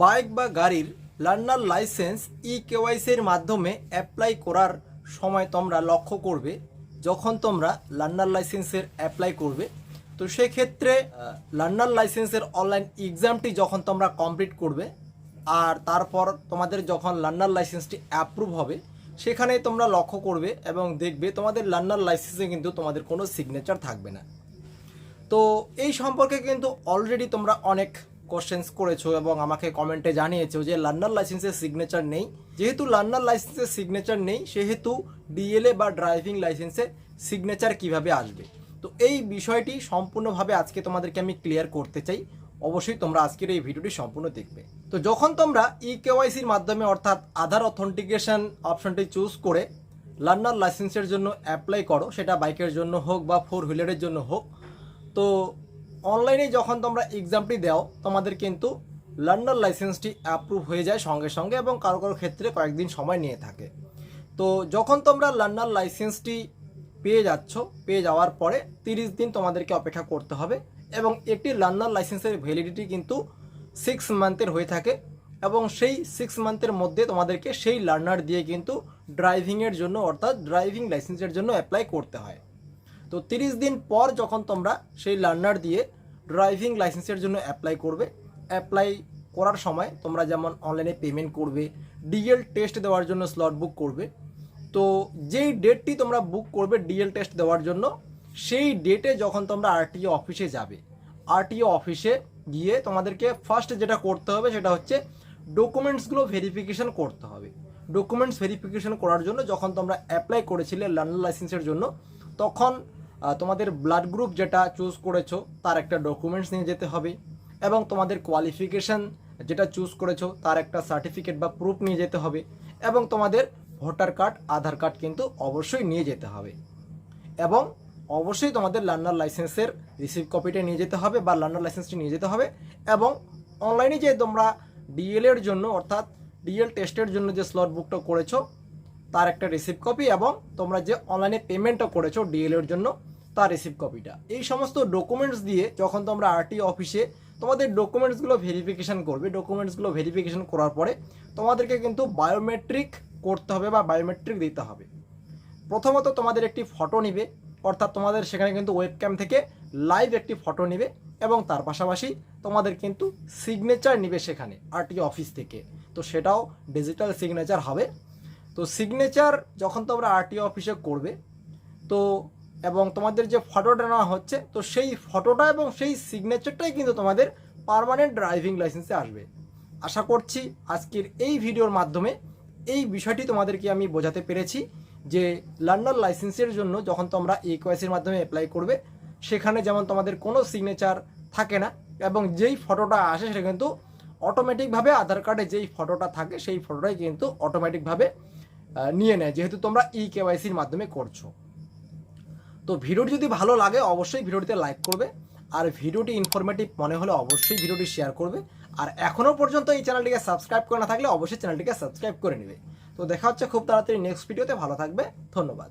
Bike বা গাড়ির learner licence ই কেওয়াইসির মাধ্যমে অ্যাপ্লাই করার সময় তোমরা লক্ষ্য করবে, যখন তোমরা লার্নার লাইসেন্সের অ্যাপ্লাই করবে, তো সেক্ষেত্রে লার্নার লাইসেন্সের অনলাইন এক্সামটি যখন তোমরা কমপ্লিট করবে, আর তারপর তোমাদের যখন লার্নার লাইসেন্সটি অ্যাপ্রুভ হবে সেখানে তোমরা লক্ষ্য করবে এবং দেখবে তোমাদের লার্নার লাইসেন্সে কিন্তু তোমাদের কোনো সিগনেচার থাকবে না। তো এই সম্পর্কে কিন্তু অলরেডি তোমরা অনেক কোশ্চেন্স করেছ এবং আমাকে কমেন্টে জানিয়েছো যে লার্নার লাইসেন্সের সিগনেচার নেই। যেহেতু লার্নার লাইসেন্সের সিগনেচার নেই, সেহেতু ডিএলএ বা ড্রাইভিং লাইসেন্সে সিগনেচার কীভাবে আসবে? তো এই বিষয়টি সম্পূর্ণভাবে আজকে তোমাদেরকে আমি ক্লিয়ার করতে চাই। অবশ্যই তোমরা আজকের এই ভিডিওটি সম্পূর্ণ দেখবে। তো যখন তোমরা ই কেওয়াইসির মাধ্যমে অর্থাৎ আধার অথেন্টিকেশন অপশনটি চুজ করে লার্নার লাইসেন্সের জন্য অ্যাপ্লাই করো, সেটা বাইকের জন্য হোক বা ফোর হুইলারের জন্য হোক, তো অনলাইনে যখন তোমরা এক্সামটি দাও, তোমাদের কিন্তু লার্নার লাইসেন্সটি অ্যাপ্রুভ হয়ে যায় সঙ্গে সঙ্গে এবং কারও কারও ক্ষেত্রে কয়েকদিন সময় নিয়ে থাকে। তো যখন তোমরা লার্নার লাইসেন্সটি পেয়ে যাচ্ছ, পেয়ে যাওয়ার পরে তিরিশ দিন তোমাদেরকে অপেক্ষা করতে হবে এবং একটি লার্নার লাইসেন্সের ভ্যালিডিটি কিন্তু সিক্স মান্থের হয়ে থাকে এবং সেই সিক্স মান্থের মধ্যে তোমাদেরকে সেই লার্নার দিয়ে কিন্তু ড্রাইভিংয়ের জন্য অর্থাৎ ড্রাইভিং লাইসেন্সের জন্য অ্যাপ্লাই করতে হয়। তো তিরিশ দিন পর যখন তোমরা সেই লার্নার দিয়ে ড্রাইভিং লাইসেন্সের জন্য অ্যাপ্লাই করবে অ্যাপ্লাই করার সময় তোমরা যেমন অনলাইনে পেমেন্ট করবে ডিএল টেস্ট দেওয়ার জন্য স্লট বুক করবে, তো যেই ডেটটি তোমরা বুক করবে ডিএল টেস্ট দেওয়ার জন্য, সেই ডেটে যখন তোমরা আরটিও অফিসে যাবে আরটিও অফিসে গিয়ে তোমাদেরকে ফার্স্ট যেটা করতে হবে সেটা হচ্ছে ডকুমেন্টসগুলো ভেরিফিকেশান করতে হবে। ডকুমেন্টস ভেরিফিকেশন করার জন্য যখন তোমরা অ্যাপ্লাই করেছিলে লার্নার লাইসেন্সের জন্য, তখন তোমাদের ব্লাড গ্রুপ যেটা চুজ করেছ, তার একটা ডকুমেন্টস নিয়ে যেতে হবে এবং তোমাদের কোয়ালিফিকেশন যেটা চুজ করেছ, তার একটা সার্টিফিকেট বা প্রুফ নিয়ে যেতে হবে এবং তোমাদের ভোটার কার্ড আধার কার্ড কিন্তু অবশ্যই নিয়ে যেতে হবে এবং অবশ্যই তোমাদের লার্নার লাইসেন্সের রিসিভ কপিটা নিয়ে যেতে হবে বা লার্নার লাইসেন্সটি নিয়ে যেতে হবে এবং অনলাইনে যে তোমরা ডিএল এর জন্য অর্থাৎ ডিএল টেস্টের জন্য যে স্লট বুকটা করেছ তার একটা রিসিভ কপি এবং তোমরা যে অনলাইনে পেমেন্টটা করেছ ডিএল এর জন্য তার রিসিভ কপিটা এই সমস্ত ডকুমেন্টস দিয়ে যখন তোমরা আরটি অফিসে তোমাদের ডকুমেন্টসগুলো ভেরিফিকেশান করবে ডকুমেন্টসগুলো ভেরিফিকেশান করার পরে তোমাদেরকে কিন্তু বায়োমেট্রিক করতে হবে বা বায়োমেট্রিক দিতে হবে। প্রথমত তোমাদের একটি ফটো নিবে, অর্থাৎ তোমাদের সেখানে কিন্তু ওয়েবক্যাম থেকে লাইভ একটি ফটো নিবে এবং তার পাশাপাশি তোমাদের কিন্তু সিগনেচার নিবে সেখানে আরটি অফিস থেকে। তো সেটাও ডিজিটাল সিগনেচার হবে। তো সিগনেচার যখন তোমরা আরটি অফিসে করবে, তো এবং তোমাদের যে ফটোটা নেওয়া হচ্ছে, তো সেই ফটোটা এবং সেই সিগনেচারটাই কিন্তু তোমাদের পার্মানেন্ট ড্রাইভিং লাইসেন্সে আসবে। আশা করছি আজকের এই ভিডিওর মাধ্যমে এই বিষয়টি তোমাদেরকে আমি বোঝাতে পেরেছি যে লার্নার লাইসেন্সের জন্য যখন তোমরা এই কোয়াইসির মাধ্যমে অ্যাপ্লাই করবে, সেখানে যেমন তোমাদের কোনো সিগনেচার থাকে না এবং যেই ফটোটা আসে সেটা কিন্তু অটোমেটিকভাবে আধার কার্ডে যেই ফটোটা থাকে, সেই ফটোটাই কিন্তু অটোমেটিকভাবে নিয়ে নেয়, যেহেতু তোমরা ই কেওয়াইসির মাধ্যমে করছ। তো ভিডিওটি যদি ভালো লাগে, অবশ্যই ভিডিওটিতে লাইক করবে। আর ভিডিওটি ইনফরমেটিভ মনে হলে অবশ্যই ভিডিওটি শেয়ার করবে। আর এখনও পর্যন্ত এই চ্যানেলটিকে সাবস্ক্রাইব করে না থাকলে অবশ্যই চ্যানেলটিকে সাবস্ক্রাইব করে নেবে। তো দেখা হচ্ছে খুব তাড়াতাড়ি নেক্সট ভিডিওতে ভালো থাকবে। ধন্যবাদ।